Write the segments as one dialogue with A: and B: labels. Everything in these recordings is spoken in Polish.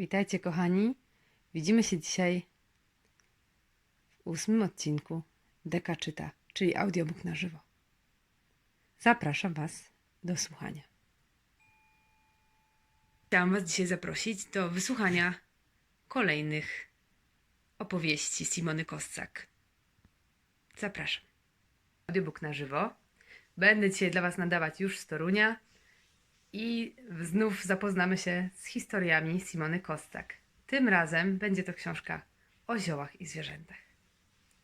A: Witajcie, kochani. Widzimy się dzisiaj w ósmym odcinku Deka Czyta, czyli audiobook na żywo. Zapraszam Was do słuchania. Chciałam Was dzisiaj zaprosić do wysłuchania kolejnych opowieści Simony Kossak. Zapraszam. Audiobook na żywo. Będę dzisiaj dla Was nadawać już z Torunia i znów zapoznamy się z historiami Simony Kostak. Tym razem będzie to książka o ziołach i zwierzętach.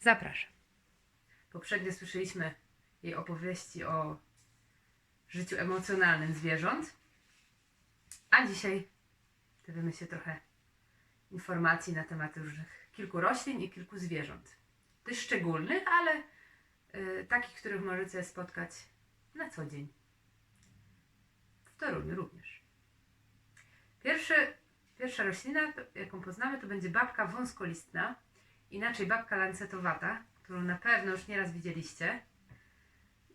A: Zapraszam. Poprzednio słyszeliśmy jej opowieści o życiu emocjonalnym zwierząt, a dzisiaj dowiemy się trochę informacji na temat różnych kilku roślin i kilku zwierząt. Dość szczególnych, ale y, takich, których możecie spotkać na co dzień. W Toruniu również. Pierwszy, pierwsza roślina, jaką poznamy, to będzie babka wąskolistna, inaczej babka lancetowata, którą na pewno już nieraz widzieliście.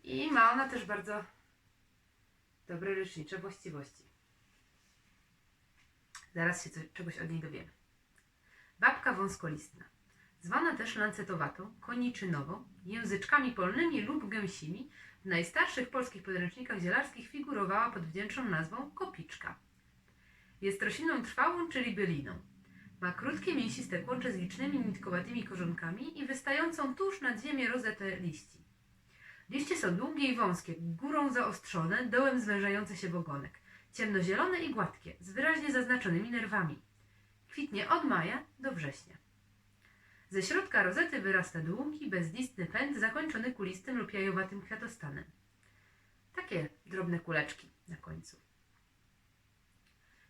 A: I ma ona też bardzo dobre lecznicze właściwości. Zaraz się co, czegoś od niej dowiemy. Babka wąskolistna, zwana też lancetowatą, koniczynową, języczkami polnymi lub gęsimi, w najstarszych polskich podręcznikach zielarskich figurowała pod wdzięczną nazwą kopiczka. Jest rośliną trwałą, czyli byliną. Ma krótkie, mięsiste kłącze z licznymi nitkowatymi korzonkami i wystającą tuż nad ziemię rozetę liści. Liście są długie i wąskie, górą zaostrzone, dołem zwężające się w ogonek. Ciemnozielone i gładkie, z wyraźnie zaznaczonymi nerwami. Kwitnie od maja do września. Ze środka rozety wyrasta długi, bezlistny pęd zakończony kulistym lub jajowatym kwiatostanem. Takie drobne kuleczki na końcu.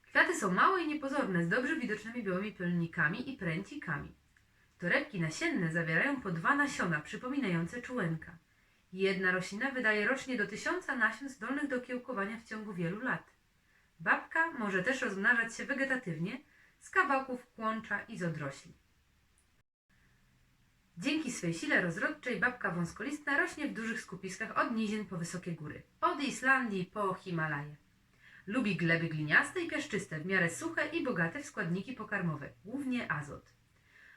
A: Kwiaty są małe i niepozorne, z dobrze widocznymi białymi pełnikami i pręcikami. Torebki nasienne zawierają po dwa nasiona, przypominające czułenka. Jedna roślina wydaje rocznie do tysiąca nasion zdolnych do kiełkowania w ciągu wielu lat. Babka może też rozmnażać się wegetatywnie z kawałków kłącza i z odrośli. Dzięki swej sile rozrodczej babka wąskolistna rośnie w dużych skupiskach od nizin po wysokie góry, od Islandii po Himalaje. Lubi gleby gliniaste i piaszczyste, w miarę suche i bogate w składniki pokarmowe, głównie azot.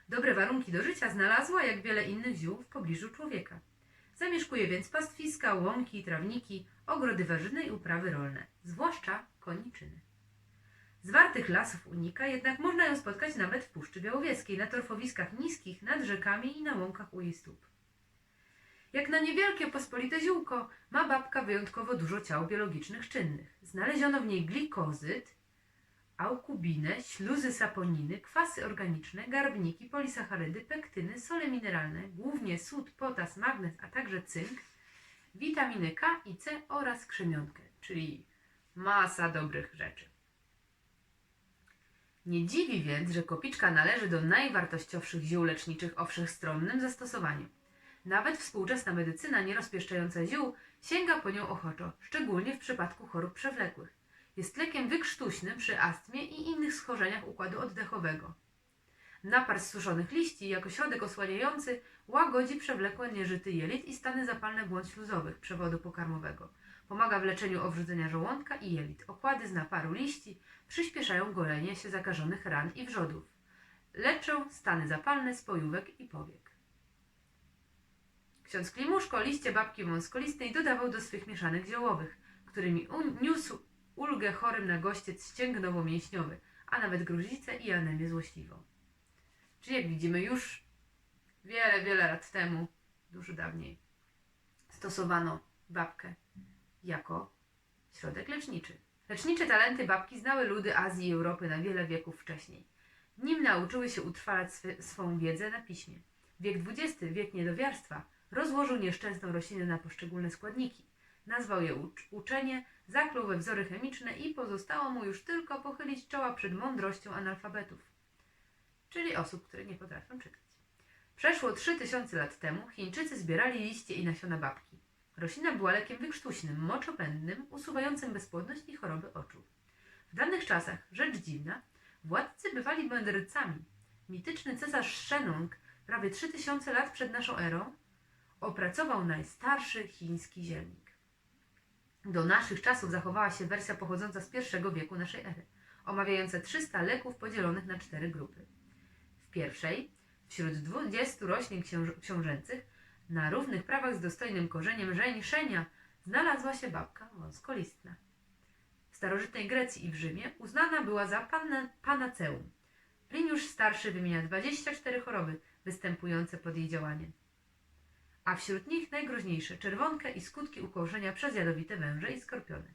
A: Dobre warunki do życia znalazła, jak wiele innych ziół, w pobliżu człowieka. Zamieszkuje więc pastwiska, łąki, trawniki, ogrody warzyne i uprawy rolne, zwłaszcza koniczyny. Zwartych lasów unika, jednak można ją spotkać nawet w Puszczy Białowieskiej, na torfowiskach niskich, nad rzekami i na łąkach u jej stóp. Jak na niewielkie pospolite ziółko, ma babka wyjątkowo dużo ciał biologicznych czynnych. Znaleziono w niej glikozyt, aukubinę, śluzy saponiny, kwasy organiczne, garbniki, polisacharydy, pektyny, sole mineralne, głównie sód, potas, magnez, a także cynk, witaminy K i C oraz krzemionkę, czyli masa dobrych rzeczy. Nie dziwi więc, że kopiczka należy do najwartościowszych ziół leczniczych o wszechstronnym zastosowaniu. Nawet współczesna medycyna nierozpieszczająca ziół sięga po nią ochoczo, szczególnie w przypadku chorób przewlekłych. Jest lekiem wykrztuśnym przy astmie i innych schorzeniach układu oddechowego. Napar z suszonych liści jako środek osłaniający łagodzi przewlekłe nieżyty jelit i stany zapalne błąd śluzowych przewodu pokarmowego. Pomaga w leczeniu owrzodzenia żołądka i jelit. Okłady z naparu liści przyspieszają golenie się zakażonych ran i wrzodów. Leczą stany zapalne spojówek i powiek. Ksiądz Klimuszko liście babki wąskolistej dodawał do swych mieszanek ziołowych, którymi uniósł ulgę chorym na gościec ścięgnowo-mięśniowy, a nawet gruźlicę i anemię złośliwą. Czyli jak widzimy już wiele, wiele lat temu, dużo dawniej, stosowano babkę jako środek leczniczy. Lecznicze talenty babki znały ludy Azji i Europy na wiele wieków wcześniej. Nim nauczyły się utrwalać swy, swą wiedzę na piśmie. Wiek XX, wiek niedowiarstwa, rozłożył nieszczęsną roślinę na poszczególne składniki. Nazwał je ucz- uczenie, zaklął we wzory chemiczne i pozostało mu już tylko pochylić czoła przed mądrością analfabetów, czyli osób, które nie potrafią czytać. Przeszło 3000 lat temu Chińczycy zbierali liście i nasiona babki. Roślina była lekiem wykrztuśnym, moczopędnym, usuwającym bezpłodność i choroby oczu. W danych czasach, rzecz dziwna, władcy bywali mędrcami. Mityczny cesarz Shenong prawie 3000 lat przed naszą erą opracował najstarszy chiński zielnik. Do naszych czasów zachowała się wersja pochodząca z pierwszego wieku naszej ery. omawiające 300 leków podzielonych na cztery grupy. W pierwszej, wśród 20 roślin książ- książęcych, na równych prawach z dostojnym korzeniem żeńszenia znalazła się babka wąskolistna. W starożytnej Grecji i w Rzymie uznana była za panne, panaceum. Pliniusz starszy wymienia 24 choroby występujące pod jej działaniem. A wśród nich najgroźniejsze czerwonkę i skutki ukorzenia przez jadowite węże i skorpiony.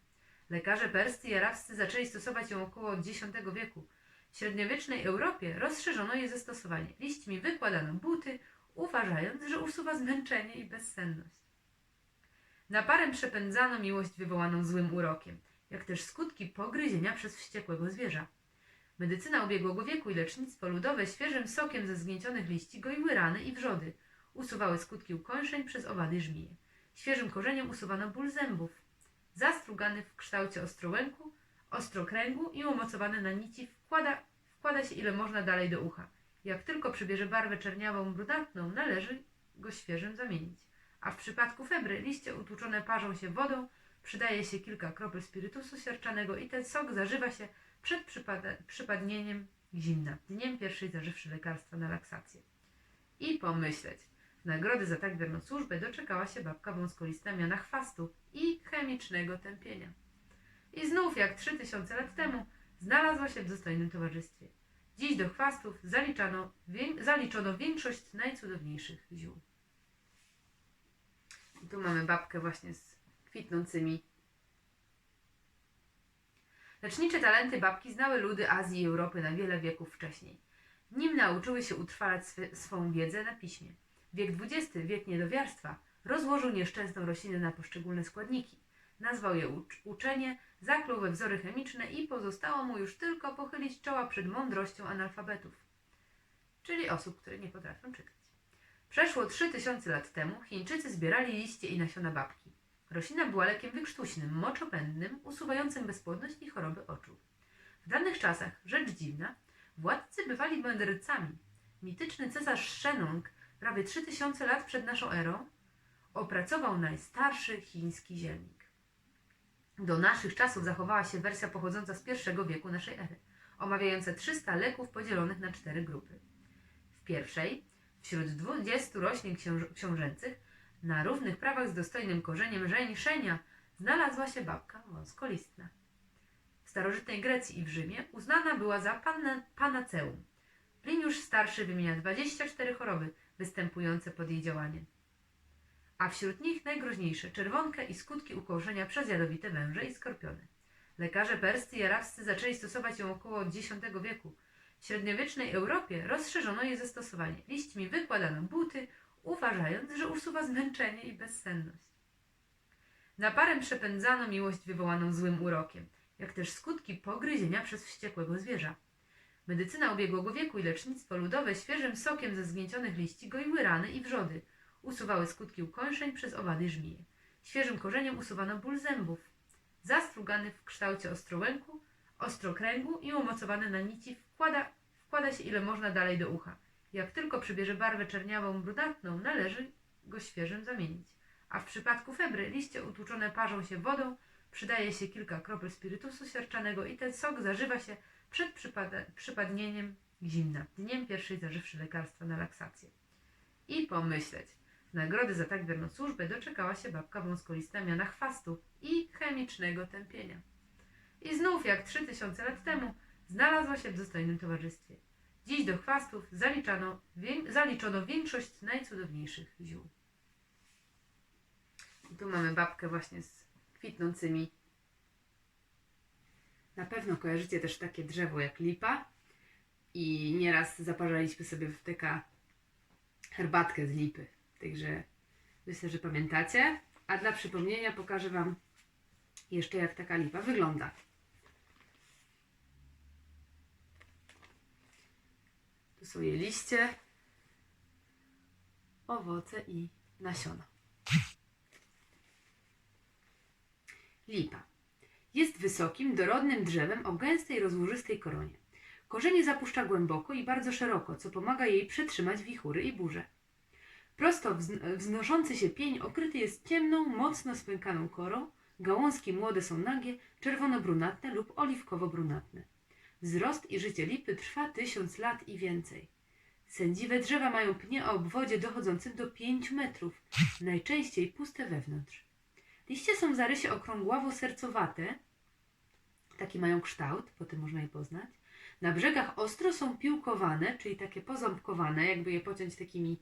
A: Lekarze perscy i arabscy zaczęli stosować ją około X wieku. W średniowiecznej Europie rozszerzono jej zastosowanie. Liśćmi wykładano buty, uważając, że usuwa zmęczenie i bezsenność. Na parę przepędzano miłość wywołaną złym urokiem, jak też skutki pogryzienia przez wściekłego zwierza. Medycyna ubiegłego wieku i lecznictwo ludowe świeżym sokiem ze zgnięcionych liści goiły rany i wrzody, usuwały skutki ukończeń przez owady żmije. Świeżym korzeniem usuwano ból zębów. Zastrugany w kształcie ostrołęku, ostrokręgu i umocowany na nici wkłada, wkłada się ile można dalej do ucha. Jak tylko przybierze barwę czerniawą brunatną, należy go świeżym zamienić. A w przypadku febry liście utłuczone parzą się wodą, przydaje się kilka kropel spirytusu siarczanego i ten sok zażywa się przed przypadnieniem zimna, dniem pierwszej zażywszy lekarstwa na laksację. I pomyśleć, nagrody za tak wierną służbę doczekała się babka wąskolista miana chwastu i chemicznego tępienia. I znów, jak trzy tysiące lat temu, znalazła się w dostojnym towarzystwie. Dziś do chwastów zaliczano, wię- zaliczono większość najcudowniejszych ziół. I tu mamy babkę właśnie z kwitnącymi. Lecznicze talenty babki znały ludy Azji i Europy na wiele wieków wcześniej. Nim nauczyły się utrwalać swy, swą wiedzę na piśmie. Wiek XX, wiek niedowiarstwa, rozłożył nieszczęsną roślinę na poszczególne składniki. Nazwał je ucz- uczenie, zaklął we wzory chemiczne i pozostało mu już tylko pochylić czoła przed mądrością analfabetów, czyli osób, które nie potrafią czytać. Przeszło 3000 lat temu Chińczycy zbierali liście i nasiona babki. Roślina była lekiem wykrztuśnym, moczopędnym, usuwającym bezpłodność i choroby oczu. W danych czasach, rzecz dziwna, władcy bywali mędrcami. Mityczny cesarz Shenong prawie 3000 lat przed naszą erą opracował najstarszy chiński zielnik. Do naszych czasów zachowała się wersja pochodząca z I wieku naszej ery, omawiająca 300 leków podzielonych na cztery grupy. W pierwszej, wśród 20 roślin książ- książęcych, na równych prawach z dostojnym korzeniem żeńszenia znalazła się babka wąskolistna. W starożytnej Grecji i w Rzymie uznana była za panne, panaceum. Pliniusz starszy wymienia 24 choroby występujące pod jej działaniem. A wśród nich najgroźniejsze czerwonkę i skutki ukorzenia przez jadowite węże i skorpiony. Lekarze perscy i arabscy zaczęli stosować ją około X wieku. W średniowiecznej Europie rozszerzono jej zastosowanie. Liśćmi wykładano buty, uważając, że usuwa zmęczenie i bezsenność. Na parę przepędzano miłość wywołaną złym urokiem, jak też skutki pogryzienia przez wściekłego zwierza. Medycyna ubiegłego wieku i lecznictwo ludowe świeżym sokiem ze zgnięcionych liści goiły rany i wrzody, usuwały skutki ukończeń przez owady żmije. Świeżym korzeniem usuwano ból zębów. Zastrugany w kształcie ostrołęku, ostrokręgu i umocowany na nici wkłada, wkłada się ile można dalej do ucha. Jak tylko przybierze barwę czerniawą brunatną, należy go świeżym zamienić. A w przypadku febry liście utłuczone parzą się wodą, przydaje się kilka kropel spirytusu siarczanego i ten sok zażywa się przed przypadnieniem zimna, dniem pierwszej zażywszy lekarstwa na laksację. I pomyśleć, nagrody za tak wierną służbę doczekała się babka wąskolista miana chwastu i chemicznego tępienia. I znów, jak trzy tysiące lat temu, znalazła się w dostojnym towarzystwie. Dziś do chwastów zaliczano, wię- zaliczono większość najcudowniejszych ziół. I tu mamy babkę właśnie z kwitnącymi. Na pewno kojarzycie też takie drzewo jak lipa. I nieraz zaparzaliśmy sobie w TK herbatkę z lipy. Także myślę, że pamiętacie. A dla przypomnienia pokażę Wam jeszcze jak taka lipa wygląda. Tu są jej liście, owoce i nasiona. Lipa. Jest wysokim, dorodnym drzewem o gęstej, rozłożystej koronie. Korzenie zapuszcza głęboko i bardzo szeroko, co pomaga jej przetrzymać wichury i burze. Prosto wzn- wznoszący się pień okryty jest ciemną, mocno spękaną korą, gałązki młode są nagie, czerwono-brunatne lub oliwkowo-brunatne. Wzrost i życie lipy trwa tysiąc lat i więcej. Sędziwe drzewa mają pnie o obwodzie dochodzącym do 5 metrów, najczęściej puste wewnątrz. Liście są w zarysie okrągławo-sercowate, taki mają kształt, po tym można je poznać. Na brzegach ostro są piłkowane, czyli takie poząbkowane, jakby je pociąć takimi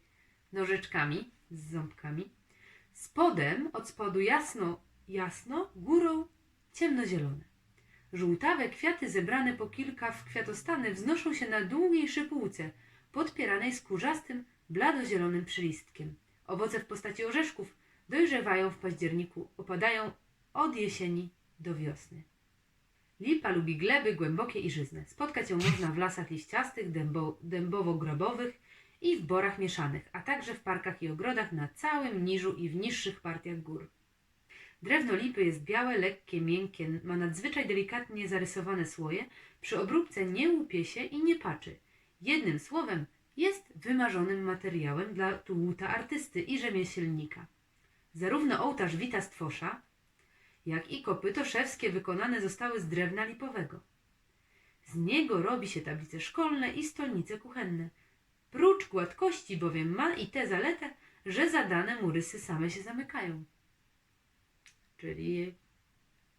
A: nożyczkami z ząbkami. Spodem, od spodu jasno, jasno, górą ciemnozielone. Żółtawe kwiaty zebrane po kilka w kwiatostany wznoszą się na długiej szypułce, podpieranej skórzastym, bladozielonym przylistkiem. Owoce w postaci orzeszków dojrzewają w październiku, opadają od jesieni do wiosny. Lipa lubi gleby głębokie i żyzne. Spotkać ją można w lasach liściastych, dębo, dębowo-grobowych i w borach mieszanych, a także w parkach i ogrodach na całym niżu i w niższych partiach gór. Drewno lipy jest białe, lekkie, miękkie, ma nadzwyczaj delikatnie zarysowane słoje, przy obróbce nie łupie się i nie paczy. Jednym słowem, jest wymarzonym materiałem dla tłuta artysty i rzemieślnika. Zarówno ołtarz wita stwosza, jak i kopyto szewskie wykonane zostały z drewna lipowego. Z niego robi się tablice szkolne i stolnice kuchenne. Prócz gładkości bowiem ma i tę zaletę, że zadane mu rysy same się zamykają. Czyli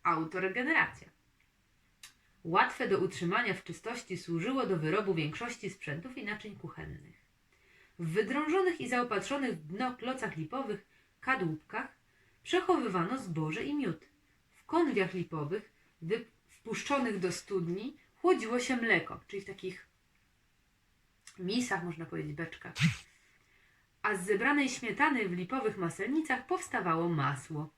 A: autoregeneracja. Łatwe do utrzymania w czystości służyło do wyrobu większości sprzętów i naczyń kuchennych. W wydrążonych i zaopatrzonych w dno klocach lipowych kadłubkach przechowywano zboże i miód. W konwiach lipowych wy- wpuszczonych do studni chłodziło się mleko, czyli w takich misach, można powiedzieć, beczkach. A z zebranej śmietany w lipowych maselnicach powstawało masło.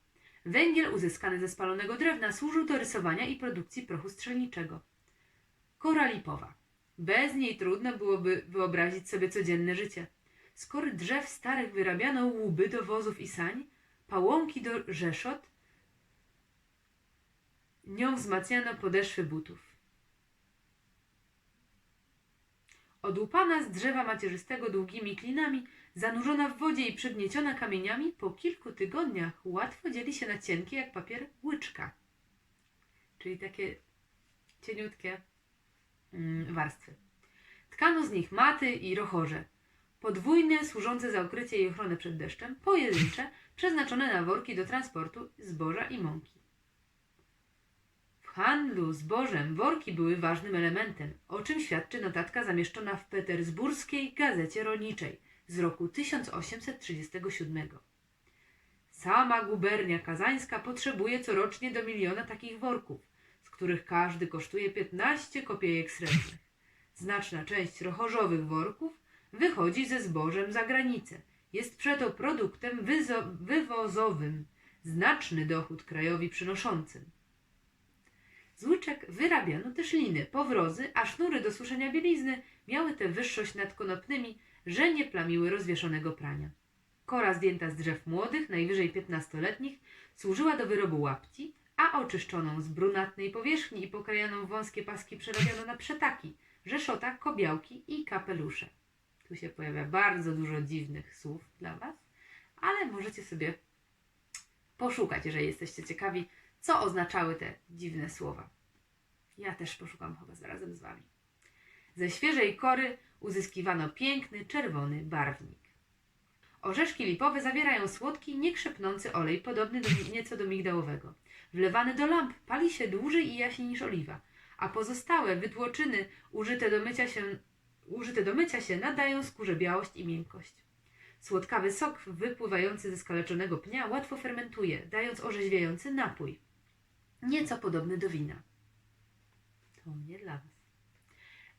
A: Węgiel uzyskany ze spalonego drewna służył do rysowania i produkcji prochu strzelniczego. Kora lipowa. Bez niej trudno byłoby wyobrazić sobie codzienne życie. Z kory drzew starych wyrabiano łuby do wozów i sań, pałąki do rzeszot, nią wzmacniano podeszwy butów. Odłupana z drzewa macierzystego długimi klinami, zanurzona w wodzie i przygnieciona kamieniami, po kilku tygodniach łatwo dzieli się na cienkie jak papier łyczka. Czyli takie cieniutkie mm, warstwy. Tkano z nich maty i rochorze. Podwójne, służące za ukrycie i ochronę przed deszczem, pojedyncze, przeznaczone na worki do transportu zboża i mąki. Handlu zbożem worki były ważnym elementem, o czym świadczy notatka zamieszczona w petersburskiej gazecie rolniczej z roku 1837. Sama gubernia kazańska potrzebuje corocznie do miliona takich worków, z których każdy kosztuje 15 kopiejek srebrnych. Znaczna część rochorzowych worków wychodzi ze zbożem za granicę. Jest przeto produktem wywozowym, znaczny dochód krajowi przynoszącym. Z łyczek wyrabiano też liny, powrozy, a sznury do suszenia bielizny miały tę wyższość nad konopnymi, że nie plamiły rozwieszonego prania. Kora zdjęta z drzew młodych, najwyżej piętnastoletnich, służyła do wyrobu łapci, a oczyszczoną z brunatnej powierzchni i pokrajaną w wąskie paski przerabiano na przetaki, rzeszota, kobiałki i kapelusze. Tu się pojawia bardzo dużo dziwnych słów dla Was, ale możecie sobie poszukać, jeżeli jesteście ciekawi, co oznaczały te dziwne słowa. Ja też poszukam chyba razem z Wami. Ze świeżej kory uzyskiwano piękny, czerwony barwnik. Orzeszki lipowe zawierają słodki, niekrzepnący olej, podobny do, nieco do migdałowego. Wlewany do lamp pali się dłużej i jaśniej niż oliwa, a pozostałe wytłoczyny użyte do mycia się, użyte do mycia się nadają skórze białość i miękkość. Słodkawy sok wypływający ze skaleczonego pnia łatwo fermentuje, dając orzeźwiający napój, nieco podobny do wina. To nie dla Was.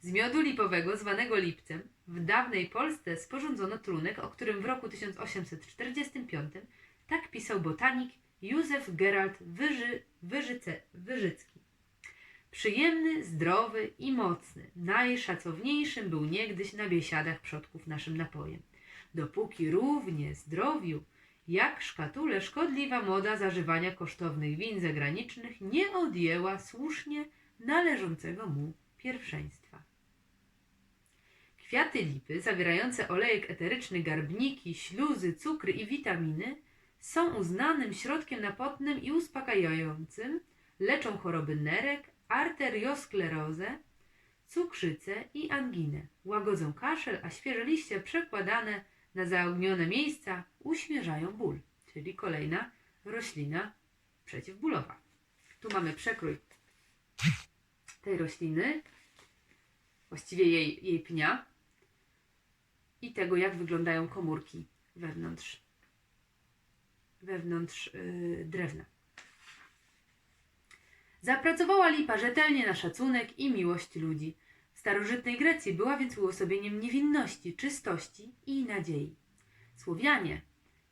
A: Z miodu lipowego, zwanego lipcem, w dawnej Polsce sporządzono trunek, o którym w roku 1845 tak pisał botanik Józef Gerald Wyży, Wyżyce, Wyżycki. Przyjemny, zdrowy i mocny, najszacowniejszym był niegdyś na biesiadach przodków naszym napojem. Dopóki równie zdrowiu, jak szkatule szkodliwa moda zażywania kosztownych win zagranicznych nie odjęła słusznie należącego mu pierwszeństwa. Kwiaty lipy, zawierające olejek eteryczny, garbniki, śluzy, cukry i witaminy, są uznanym środkiem napotnym i uspokajającym, leczą choroby nerek, arteriosklerozę, cukrzycę i anginę. Łagodzą kaszel, a świeże liście przekładane na zaognione miejsca uśmierzają ból. Czyli kolejna roślina przeciwbólowa. Tu mamy przekrój tej rośliny, właściwie jej, jej pnia i tego, jak wyglądają komórki wewnątrz, wewnątrz yy, drewna. Zapracowała lipa rzetelnie na szacunek i miłość ludzi. Starożytnej Grecji była więc uosobieniem niewinności, czystości i nadziei. Słowianie,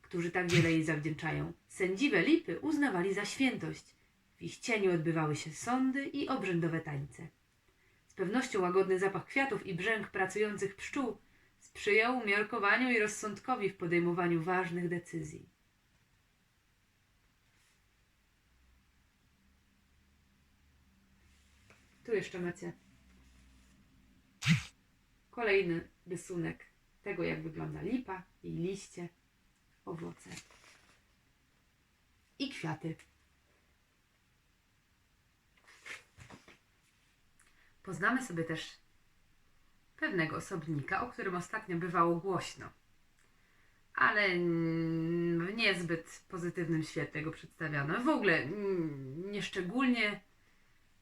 A: którzy tak wiele jej zawdzięczają, sędziwe lipy uznawali za świętość. W ich cieniu odbywały się sądy i obrzędowe tańce. Z pewnością łagodny zapach kwiatów i brzęk pracujących pszczół sprzyjał umiarkowaniu i rozsądkowi w podejmowaniu ważnych decyzji. Tu jeszcze macie kolejny rysunek tego, jak wygląda lipa, jej liście, owoce i kwiaty. Poznamy sobie też pewnego osobnika, o którym ostatnio bywało głośno, ale w niezbyt pozytywnym świetle go przedstawiano. W ogóle nieszczególnie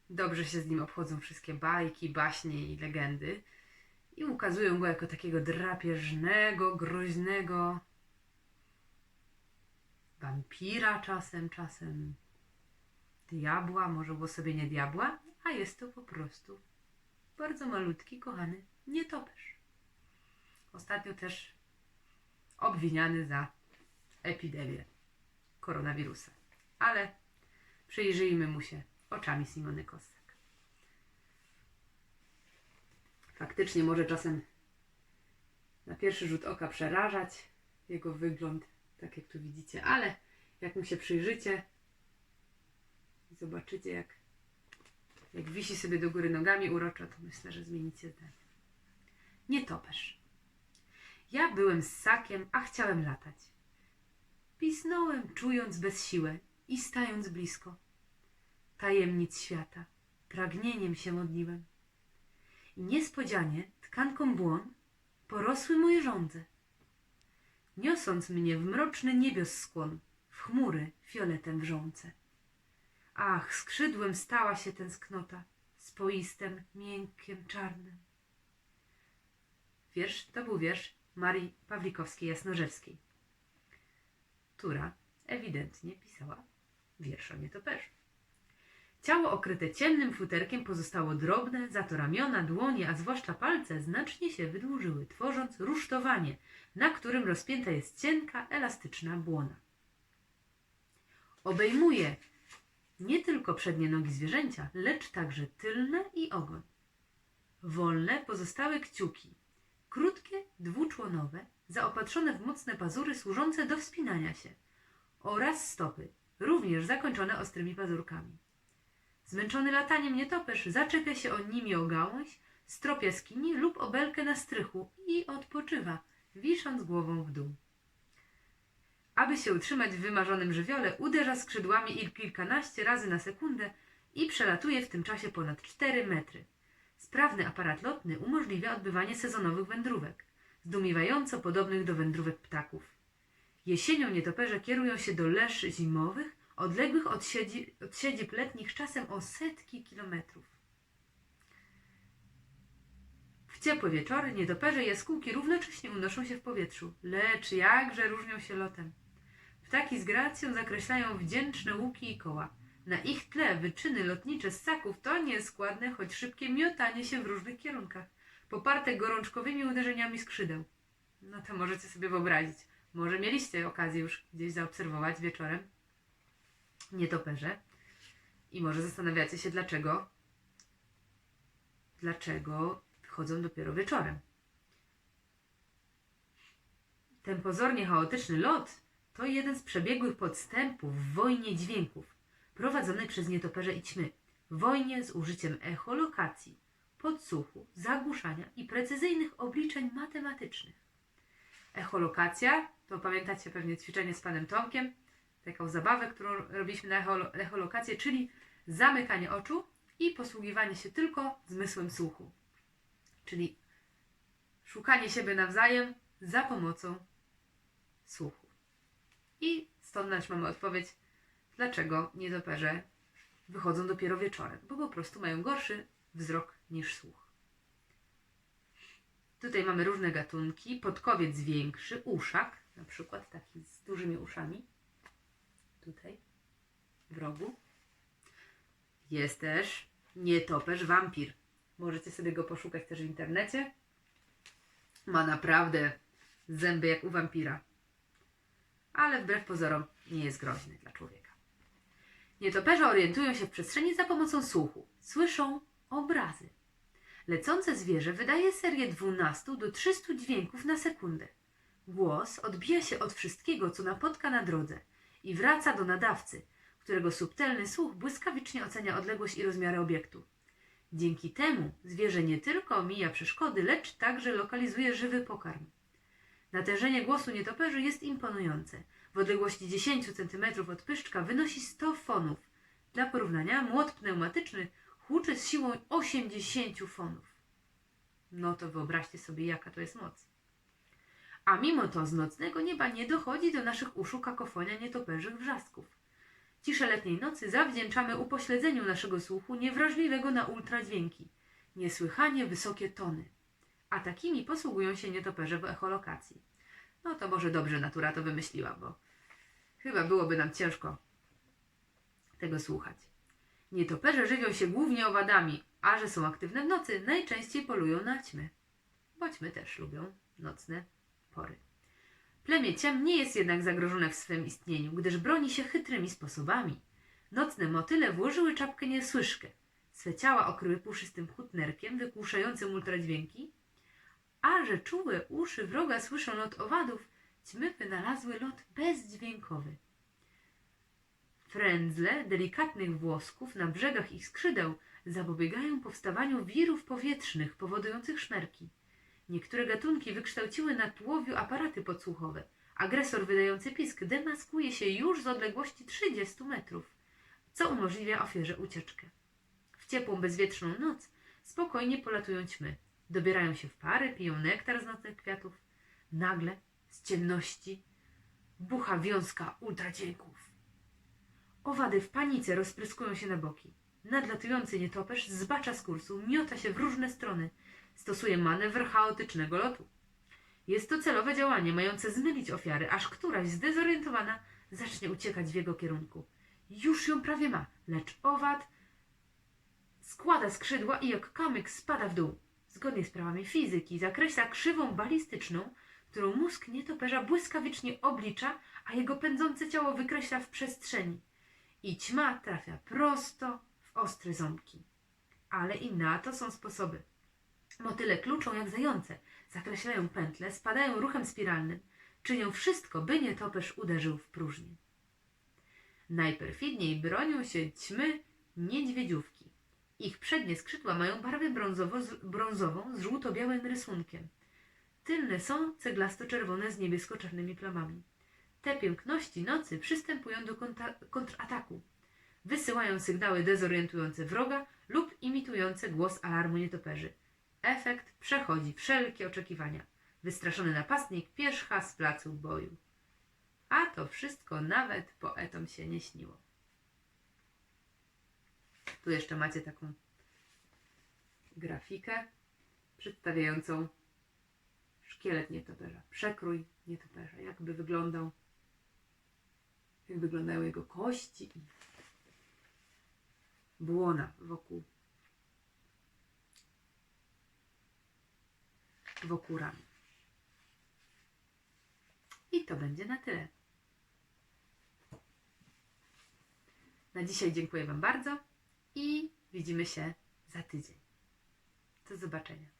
A: dobrze się z nim obchodzą wszystkie bajki, baśnie i legendy i ukazują go jako takiego drapieżnego, groźnego wampira czasem, czasem diabła, może uosobienie diabła, a jest to po prostu bardzo malutki, kochany nietoperz. Ostatnio też obwiniany za epidemię koronawirusa. Ale przyjrzyjmy mu się oczami Simony Kossak. Faktycznie może czasem na pierwszy rzut oka przerażać jego wygląd, tak jak tu widzicie, ale jak mu się przyjrzycie i zobaczycie, jak, jak wisi sobie do góry nogami uroczo, to myślę, że zmienicie zdanie. Nietoperz. Ja byłem ssakiem, a chciałem latać. Pisnąłem, czując bez siłę i stając blisko. Tajemnic świata, pragnieniem się modliłem. Niespodzianie tkanką błon porosły moje żądze. Niosąc mnie w mroczny niebios skłon, w chmury fioletem wrzące. Ach, skrzydłem stała się tęsknota, spoistem, miękkiem, czarnym. Wiersz to był wiersz Marii Pawlikowskiej-Jasnorzewskiej, która ewidentnie pisała wiersz o nietoperzu. Ciało okryte ciemnym futerkiem pozostało drobne, za to ramiona, dłonie, a zwłaszcza palce znacznie się wydłużyły, tworząc rusztowanie, na którym rozpięta jest cienka, elastyczna błona. Obejmuje nie tylko przednie nogi zwierzęcia, lecz także tylne i ogon. Wolne pozostałe kciuki, krótkie, dwuczłonowe, zaopatrzone w mocne pazury służące do wspinania się oraz stopy, również zakończone ostrymi pazurkami. Zmęczony lataniem nietoperz zaczepia się o nimi o gałąź, strop jaskini lub obelkę na strychu i odpoczywa, wisząc głową w dół. Aby się utrzymać w wymarzonym żywiole, uderza skrzydłami il kilkanaście razy na sekundę i przelatuje w tym czasie ponad 4 metry. Sprawny aparat lotny umożliwia odbywanie sezonowych wędrówek, zdumiewająco podobnych do wędrówek ptaków. Jesienią nietoperze kierują się do leż zimowych, odległych od, siedzi, od siedzib letnich czasem o setki kilometrów. W ciepłe wieczory nietoperze jaskółki równocześnie unoszą się w powietrzu, lecz jakże różnią się lotem. Ptaki z gracją zakreślają wdzięczne łuki i koła. Na ich tle wyczyny lotnicze ssaków to nieskładne, choć szybkie miotanie się w różnych kierunkach, poparte gorączkowymi uderzeniami skrzydeł. No to możecie sobie wyobrazić. Może mieliście okazję już gdzieś zaobserwować wieczorem nietoperze i może zastanawiacie się dlaczego dlaczego chodzą dopiero wieczorem. Ten pozornie chaotyczny lot to jeden z przebiegłych podstępów w wojnie dźwięków prowadzonej przez nietoperze i ćmy. Wojnie z użyciem echolokacji, podsłuchu, zagłuszania i precyzyjnych obliczeń matematycznych. Echolokacja to pamiętacie pewnie ćwiczenie z panem Tomkiem, taką zabawę, którą robiliśmy na echolo- echolokację, czyli zamykanie oczu i posługiwanie się tylko zmysłem słuchu. czyli szukanie siebie nawzajem za pomocą słuchu. I stąd też mamy odpowiedź, dlaczego nietoperze wychodzą dopiero wieczorem, bo po prostu mają gorszy wzrok niż słuch. Tutaj mamy różne gatunki. Podkowiec większy, uszak, na przykład taki z dużymi uszami. Tutaj, w rogu. Jest też nietoperz wampir. Możecie sobie go poszukać też w internecie. Ma naprawdę zęby jak u wampira. Ale wbrew pozorom nie jest groźny dla człowieka. Nietoperze orientują się w przestrzeni za pomocą słuchu. Słyszą obrazy. Lecące zwierzę wydaje serię 12 do 300 dźwięków na sekundę. Głos odbija się od wszystkiego, co napotka na drodze i wraca do nadawcy, którego subtelny słuch błyskawicznie ocenia odległość i rozmiary obiektu. Dzięki temu zwierzę nie tylko omija przeszkody, lecz także lokalizuje żywy pokarm. Natężenie głosu nietoperzy jest imponujące. W odległości 10 cm od pyszczka wynosi 100 fonów. Dla porównania, młot pneumatyczny huczy z siłą 80 fonów. No to wyobraźcie sobie, jaka to jest moc. A mimo to z nocnego nieba nie dochodzi do naszych uszu kakofonia nietoperzych wrzasków. Ciszę letniej nocy zawdzięczamy upośledzeniu naszego słuchu niewrażliwego na ultradźwięki, niesłychanie wysokie tony. A takimi posługują się nietoperze w echolokacji. No to może dobrze natura to wymyśliła, bo chyba byłoby nam ciężko tego słuchać. Nietoperze żywią się głównie owadami, a że są aktywne w nocy, najczęściej polują na ćmy. Bo ćmy też lubią nocne pory. Plemię ciem nie jest jednak zagrożone w swym istnieniu, gdyż broni się chytrymi sposobami. Nocne motyle włożyły czapkę niesłyszkę. Swe ciała okryły puszystym hutnerkiem wygłuszającym ultradźwięki, a że czułe uszy wroga słyszą lot owadów, ćmy wynalazły lot bezdźwiękowy. Frędzle delikatnych włosków na brzegach ich skrzydeł zapobiegają powstawaniu wirów powietrznych powodujących szmerki. Niektóre gatunki wykształciły na tułowiu aparaty podsłuchowe. Agresor wydający pisk demaskuje się już z odległości 30 metrów, co umożliwia ofierze ucieczkę. W ciepłą, bezwietrzną noc spokojnie polatują ćmy. Dobierają się w pary, piją nektar z nocnych kwiatów. Nagle z ciemności bucha wiązka ultradźwięków. Owady w panice rozpryskują się na boki. Nadlatujący nietoperz zbacza z kursu, miota się w różne strony, stosuje manewr chaotycznego lotu. Jest to celowe działanie mające zmylić ofiary, aż któraś zdezorientowana zacznie uciekać w jego kierunku. Już ją prawie ma, lecz owad składa skrzydła i jak kamyk spada w dół. Zgodnie z prawami fizyki zakreśla krzywą balistyczną, którą mózg nietoperza błyskawicznie oblicza, a jego pędzące ciało wykreśla w przestrzeni. I ćma trafia prosto w ostre ząbki. Ale i na to są sposoby. Motyle kluczą jak zające, zakreślają pętle, spadają ruchem spiralnym, czynią wszystko, by nietoperz uderzył w próżnię. Najperfidniej bronią się ćmy niedźwiedziówki. Ich przednie skrzydła mają barwę brązowo, brązową z żółto-białym rysunkiem. Tylne są ceglasto-czerwone z niebiesko-czarnymi plamami. Te piękności nocy przystępują do kontrataku. Wysyłają sygnały dezorientujące wroga lub imitujące głos alarmu nietoperzy. Efekt przechodzi wszelkie oczekiwania. Wystraszony napastnik pierzcha z placu boju. A to wszystko nawet poetom się nie śniło. Tu jeszcze macie taką grafikę przedstawiającą szkielet nietoperza, przekrój nietoperza, jakby wyglądał, jak wyglądają jego kości i błona wokół wokół ramion. I to będzie na tyle. Na dzisiaj dziękuję Wam bardzo i widzimy się za tydzień. Do zobaczenia.